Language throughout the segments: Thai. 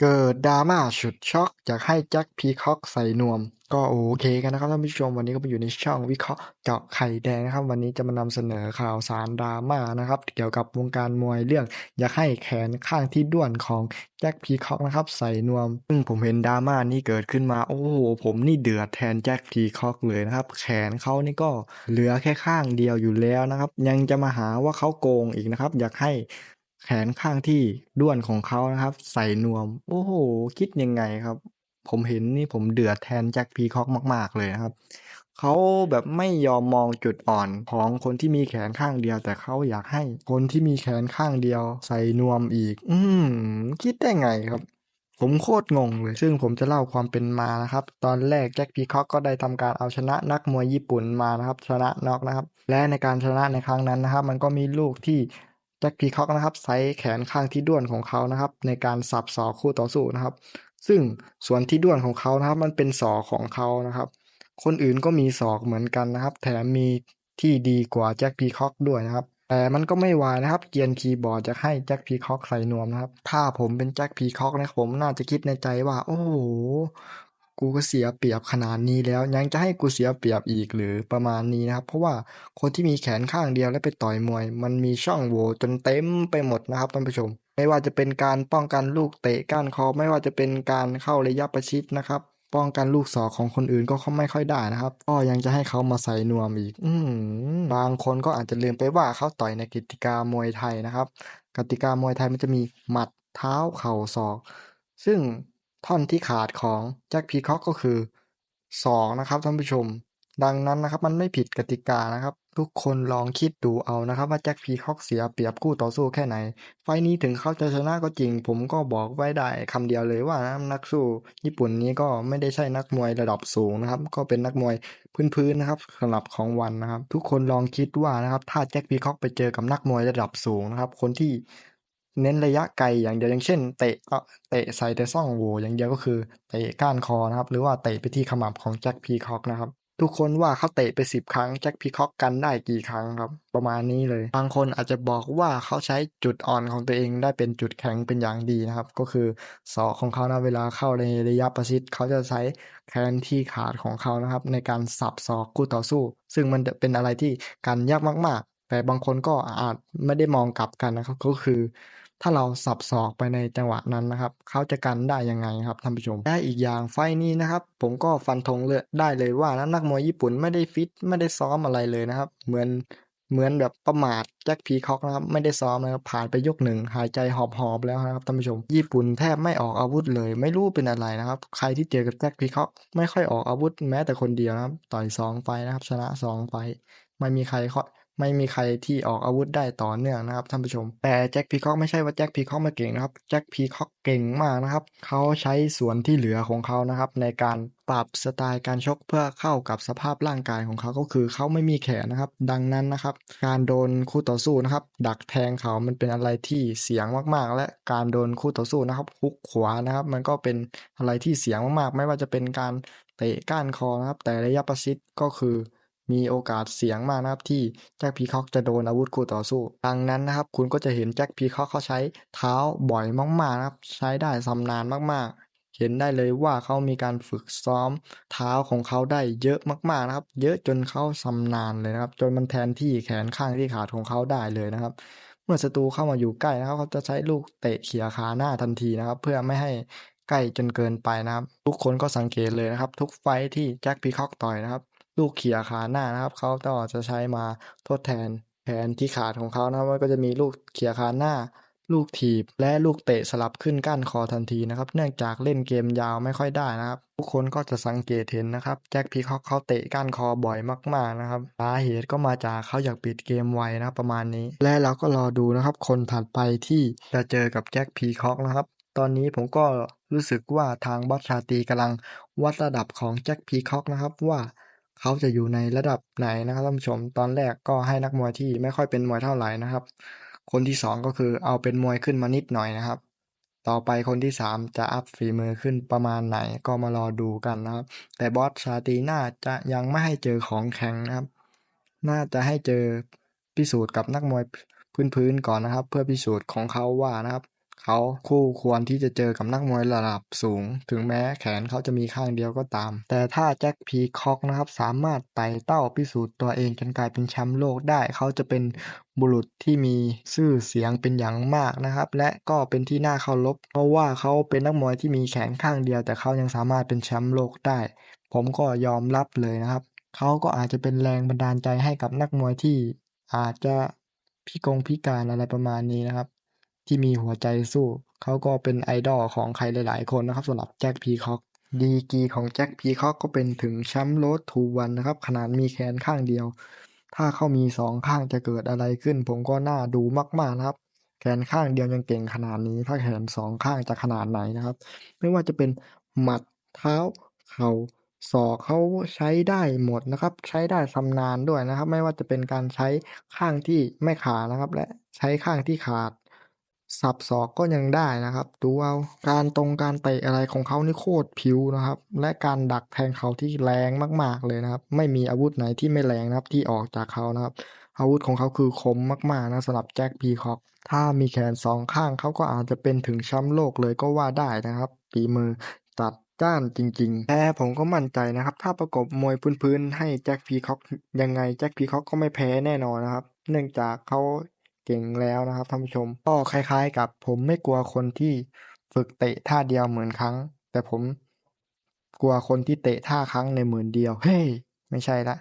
เกิดดราม่าฉุดช็อกจากให้แจ็คพีคอกใส่นวม ก็โอเคกันนะครับท่านผู้ชมวันนี้ก็มาอยู่ในช่องวิเคราะห์เจาะไข่แดงนะครับ วันนี้จะมานำเสนอข่าวสารดราม่านะครับ เกี่ยวกับวงการมวยเรื่อง อยากให้แขนข้างที่ด้วนของแจ็คพีคอกนะครับใส่นวม ซึ่งผมเห็นดราม่านี้เกิดขึ้นมาโอ้โหผมนี่เดือดแทนแจ็คพีคอกเลยนะครับ แขนเขานี่ก็เหลือแค่ข้างเดียวอยู่แล้วนะครับ ยังจะมาหาว่าเขาโกงอีกนะครับ อยากให้ แขนข้างที่ด้วนของเขานะครับ ใส่นวม โอ้โห คิดยังไงครับ ผมเห็นนี่ผมเดือดแทนแจ็คพีคอกมาก ๆ เลยนะครับเขาแบบไม่ยอมมองจุดอ่อนของคนที่มีแขนข้างเดียว แต่เขาอยากให้คนที่มีแขนข้างเดียว ใส่นวมอีก อืมคิดได้ไงครับ ผมโคตรงงเลย ซึ่งผมจะเล่าความเป็นมานะครับ ตอนแรกแจ็คพีคอกก็ได้ทำการเอาชนะนักมวยญี่ปุ่นมานะครับ ชนะน็อกนะครับ และในการชนะในครั้งนั้นนะครับ มันก็มีลูกที่ จ็คพีคอกนะครับใช้แขนข้างที่ด้วนของเขานะครับ ในการสับศอคู่ต่อสู้นะครับ ซึ่งส่วนที่ด้วนของเขานะครับ มันเป็นศอของเขานะครับ คนอื่นก็มีศอกเหมือนกันนะครับ แถมมีที่ดีกว่าแจ็คพีคอกด้วยนะครับ แต่มันก็ไม่วายนะครับ เกียนคีย์บอร์ดจะให้แจ็คพีคอกใส่นวมนะครับ ถ้าผมเป็นแจ็คพีคอกนะผมน่าจะคิดในใจว่า โอ้โห กูก็เสียเปรียบขนาดนี้แล้ว ยังจะให้กูเสียเปรียบอีกหรือประมาณนี้นะครับ เพราะว่าคนที่มีแขนข้างเดียวและไปต่อยมวย มันมีช่องโหว่จนเต็มไปหมดนะครับท่านผู้ชม ไม่ว่าจะเป็นการป้องกันลูกเตะก้านคอไม่ว่าจะเป็นการเข้าระยะประชิดนะครับ ป้องกันลูกศอกของคนอื่นก็เขาไม่ค่อยได้นะครับก็ยังจะให้เขามาใส่นวมอีก อืบางคนก็อาจจะลืมไปว่าเขาต่อยในกติกามวยไทยนะครับ กติกามวยไทยมันจะมีหมัดเท้าเข่าศอก ซึ่ง ท่อนที่ขาดของแจ็คพีคอกก็คือศอกนะครับท่านผู้ชม ดังนั้นนะครับมันไม่ผิดกติกานะครับ ทุกคนลองคิดดูเอานะครับว่าแจ็คพีคอกเสียเปรียบคู่ต่อสู้แค่ไหน ไฟล์นี้ถึงเขาจะชนะก็จริง ผมก็บอกไว้ได้คำเดียวเลยว่านะนักสู้ญี่ปุ่นนี้ก็ไม่ได้ใช่นักมวยระดับสูงนะครับ ก็เป็นนักมวยพื้นๆนะครับสำหรับของวันนะครับ ทุกคนลองคิดว่านะครับถ้าแจ็คพีคอกไปเจอกับนักมวยระดับสูงนะครับคนที่ เน้นระยะไกลอย่างเดียวอย่างเช่นเตะเตะใส่แต่ซ่องโหวอย่างเดียวก็คือเตะก้านคอนะครับ หรือว่าเตะไปที่ขมับของแจ็คพีคอกนะครับ ทุกคนว่าเขาเตะไปสิบครั้งแจ็คพีคอกกันได้กี่ครั้งครับ ประมาณนี้เลย บางคนอาจจะบอกว่าเขาใช้จุดอ่อนของตัวเองได้เป็นจุดแข็งเป็นอย่างดีนะครับ ก็คือศอกของเขานะเวลาเข้าในระยะประชิดเขาจะใช้แขนที่ขาดของเขานะครับ ในการสับศอกคู่ต่อสู้ ซึ่งมันเป็นอะไรที่กันยากมาก ๆ แต่บางคนก็อาจไม่ได้มองกลับกันนะครับก็คือ ถ้าเราสับศอกไปในจังหวะนั้นนะครับเขาจะกันได้ยังไงครับท่านผู้ชมและอีกอย่างไฟนี้นะครับ ผมก็ฟันธงเลยได้เลยว่านะนักมวยญี่ปุ่นไม่ได้ฟิตไม่ได้ซ้อมอะไรเลยนะครับ เหมือนเหมือนแบบประมาทแจ็คพีคอกนะครับ ไม่ได้ซ้อมนะครับ ผ่านไปยกหนึ่งหายใจหอบๆแล้วนะครับท่านผู้ชม ญี่ปุ่นแทบไม่ออกอาวุธเลย ไม่รู้เป็นอะไรนะครับ ใครที่เจอกับแจ็คพีคอกไม่ค่อยออกอาวุธแม้แต่คนเดียวนะครับ ต่อยสองไฟนะครับ ชนะสองไฟ ไม่มีใครข้อ ไม่มีใครที่ออกอาวุธได้ต่อเนื่องนะครับท่านผู้ชม แต่แจ็คพีคอกไม่ใช่ว่าแจ็คพีคอกไม่เก่งนะครับแจ็คพีคอกเก่งมากนะครับเขาใช้ส่วนที่เหลือของเขานะครับในการปรับสไตล์การชกเพื่อเข้ากับสภาพร่างกายของเขาก็คือเขาไม่มีแขนนะครับ ดังนั้นนะครับ การโดนคู่ต่อสู้นะครับ ดักแทงเขามันเป็นอะไรที่เสี่ยงมากๆ และการโดนคู่ต่อสู้นะครับฮุกขวานะครับ มันก็เป็นอะไรที่เสี่ยงมากๆ ไม่ว่าจะเป็นการเตะก้านคอนะครับ แต่ระยะประชิดก็คือ มีโอกาสเสี่ยงมากนะครับที่แจ็คพีคอกจะโดนอาวุธคู่ต่อสู้ ดังนั้นนะครับ คุณก็จะเห็นแจ็คพีคอกเขาใช้เท้าบ่อยมากๆนะครับ ใช้ได้ชำนาญมากๆ เห็นได้เลยว่าเขามีการฝึกซ้อมเท้าของเขาได้เยอะมากๆนะครับ เยอะจนเขาชำนาญเลยนะครับ จนมันแทนที่แขนข้างที่ขาดของเขาได้เลยนะครับเมื่อศัตรูเข้ามาอยู่ใกล้นะครับเขาจะใช้ลูกเตะเขี่ยขาหน้าทันทีนะครับ เพื่อไม่ให้ใกล้จนเกินไปนะครับ ทุกคนก็สังเกตเลยนะครับ ทุกไฟท์ที่แจ็คพีคอกต่อยนะครับ ลูกเขี่ยขาหน้านะครับเขาก็จะใช้มาทดแทนแขนที่ขาดของเขานะครับก็จะมีลูกเขี่ยขาหน้า ลูกถีบ และลูกเตะสลับขึ้นก้านคอทันทีนะครับ เนื่องจากเล่นเกมยาวไม่ค่อยได้นะครับ ทุกคนก็จะสังเกตเห็นนะครับแจ็คพีคอกเขาเตะก้านคอบ่อยมากๆนะครับสาเหตุก็มาจากเขาอยากปิดเกมไวนะประมาณนี้ และเราก็รอดูนะครับ คนถัดไปที่จะเจอกับแจ็คพีคอกนะครับตอนนี้ผมก็รู้สึกว่าทางบอสชาตีกำลังวัดระดับของแจ็คพีคอกนะครับว่า เขาจะอยู่ในระดับไหนนะครับท่านผู้ชม ตอนแรกก็ให้นักมวยที่ไม่ค่อยเป็นมวยเท่าไหร่นะครับ คนที่สองก็คือเอาเป็นมวยขึ้นมานิดหน่อยนะครับ ต่อไปคนที่สามจะอัพฝีมือขึ้นประมาณไหนก็มารอดูกันนะครับ แต่บอสชาตีน่าจะยังไม่ให้เจอของแข็งนะครับ น่าจะให้เจอพิสูจน์กับนักมวยพื้นๆก่อนนะครับ เพื่อพิสูจน์ของเขาว่านะครับ เขาคู่ควรที่จะเจอกับนักมวยระดับสูง ถึงแม้แขนเขาจะมีข้างเดียวก็ตาม แต่ถ้าแจ็คพีคอกนะครับ สามารถไต่เต้าพิสูจน์ตัวเองจนกลายเป็นแชมป์โลกได้ เขาจะเป็นบุรุษที่มีชื่อเสียงเป็นอย่างมากนะครับ และก็เป็นที่น่าเคารพเพราะว่าเขาเป็นนักมวยที่มีแขนข้างเดียว แต่เขายังสามารถเป็นแชมป์โลกได้ ผมก็ยอมรับเลยนะครับ เขาก็อาจจะเป็นแรงบันดาลใจให้กับนักมวยที่อาจจะพิกงพิการอะไรประมาณนี้นะครับ ที่มีหัวใจสู้ เขาก็เป็นไอดอลของใครหลาย ๆ คนนะครับสำหรับแจ็คพีคอกดีกีของแจ็คพีคอกก็เป็นถึงแชมป์โรดทูวันนะครับขนาดมีแขนข้างเดียว ถ้าเขามีสองข้างจะเกิดอะไรขึ้น ผมก็น่าดูมาก ๆ นะครับ แขนข้างเดียวยังเก่งขนาดนี้ ถ้าแขนสองข้างจะขนาดไหนนะครับ ไม่ว่าจะเป็นหมัดเท้าเข่าศอกเขาใช้ได้หมดนะครับ ใช้ได้ชำนาญด้วยนะครับ ไม่ว่าจะเป็นการใช้ข้างที่ไม่ขาดนะครับ และใช้ข้างที่ขาด สับศอกก็ยังได้นะครับดูเอาการตรงการเตะอะไรของเขานี่โคตรพริ้วนะครับ และการดักแทงเขาที่แรงมาก ๆเลยนะครับ ไม่มีอาวุธไหนที่ไม่แรงนะครับที่ออกจากเขานะครับ อาวุธของเขาคือคมมากๆนะสำหรับแจ็คพีคอกถ้ามีแขนสองข้างเขาก็อาจจะเป็นถึงแชมป์โลกเลยก็ว่าได้นะครับฝีมือจัดจ้านจริงๆ แต่ผมก็มั่นใจนะครับ ถ้าประกบมวยพื้นๆให้แจ็คพีคอกยังไงแจ็คพีคอกก็ไม่แพ้แน่นอนนะครับ เนื่องจากเขา เก่งแล้วนะครับท่านผู้ชม ก็คล้ายๆ กับผมไม่กลัวคนที่ฝึกเตะท่าเดียวหมื่นครั้ง แต่ผมกลัวคนที่เตะท่าครั้งในหมื่นเดียว เฮ้ยไม่ใช่ละ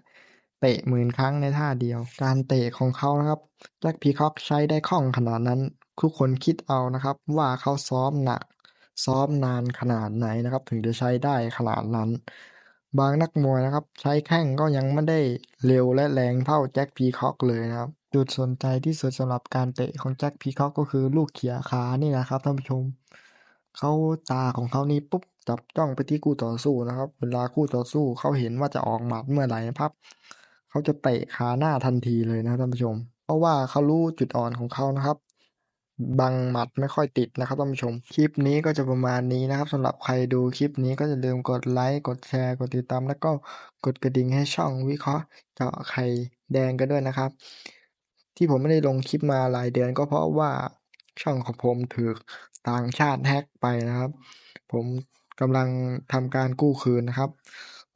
เตะหมื่นครั้งในท่าเดียว การเตะของเขานะครับแจ็คพีคอกใช้ได้คล่องขนาดนั้น ทุกคนคิดเอานะครับ ว่าเขาซ้อมหนัก ซ้อมนานขนาดไหนนะครับ ถึงจะใช้ได้ขนาดนั้น บางนักมวยนะครับ ใช้แข้งก็ยังไม่ได้เร็วและแรงเท่าแจ็คพีคอกเลยนะครับ จุดสนใจที่สุดสำหรับการเตะของแจ็คพีคอกก็คือลูกเขี่ยขานี่นะครับท่านผู้ชมเขาตาของเขานี่ปุ๊บจับจ้องไปที่คู่ต่อสู้นะครับ เวลาคู่ต่อสู้เขาเห็นว่าจะออกหมัดเมื่อไหร่พับเขาจะเตะขาหน้าทันทีเลยนะท่านผู้ชม เพราะว่าเขารู้จุดอ่อนของเขานะครับ บังหมัดไม่ค่อยติดนะครับท่านผู้ชม คลิปนี้ก็จะประมาณนี้นะครับสำหรับใครดูคลิปนี้ก็อย่าลืมกดไลค์กดแชร์ กดติดตาม แล้วก็กดกระดิ่งให้ช่องวิเคราะห์เจาะไข่แดงกันด้วยนะครับ ที่ผมไม่ได้ลงคลิปมาหลายเดือนก็เพราะว่าช่องของผมถูกต่างชาติแฮ็กไปนะครับ ผมกำลังทำการกู้คืนนะครับ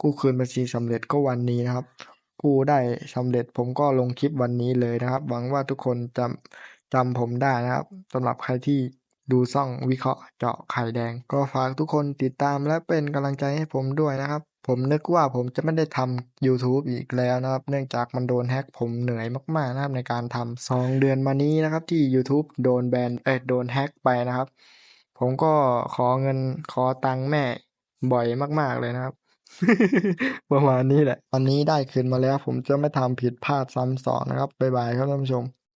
กู้คืนบัญชีสำเร็จก็วันนี้นะครับ กู้ได้สำเร็จผมก็ลงคลิปวันนี้เลยนะครับ หวังว่าทุกคนจำ จำผมได้นะครับสำหรับใครที่ดูซ่องวิเคราะห์เจาะไข่แดง ก็ฝากทุกคนติดตามและเป็นกำลังใจให้ผมด้วยนะครับ ผมนึกว่าผมจะไม่ได้ทำ YouTube อีกแล้วนะครับ เนื่องจากมันโดนแฮ็กผมเหนื่อยมากๆนะครับในการทำสองเดือนมานี้นะครับ ที่ YouTube โดนแบนเอ้โดนแฮ็กไปนะครับ ผมก็ขอเงินขอตังค์แม่บ่อยมาก ๆเลยนะครับ ประมาณนี้แหละตอนนี้ได้คืนมาแล้ว ผมจะไม่ทำผิดพลาดซ้ำสองนะครับบ๊ายบายครับท่านผู้ชม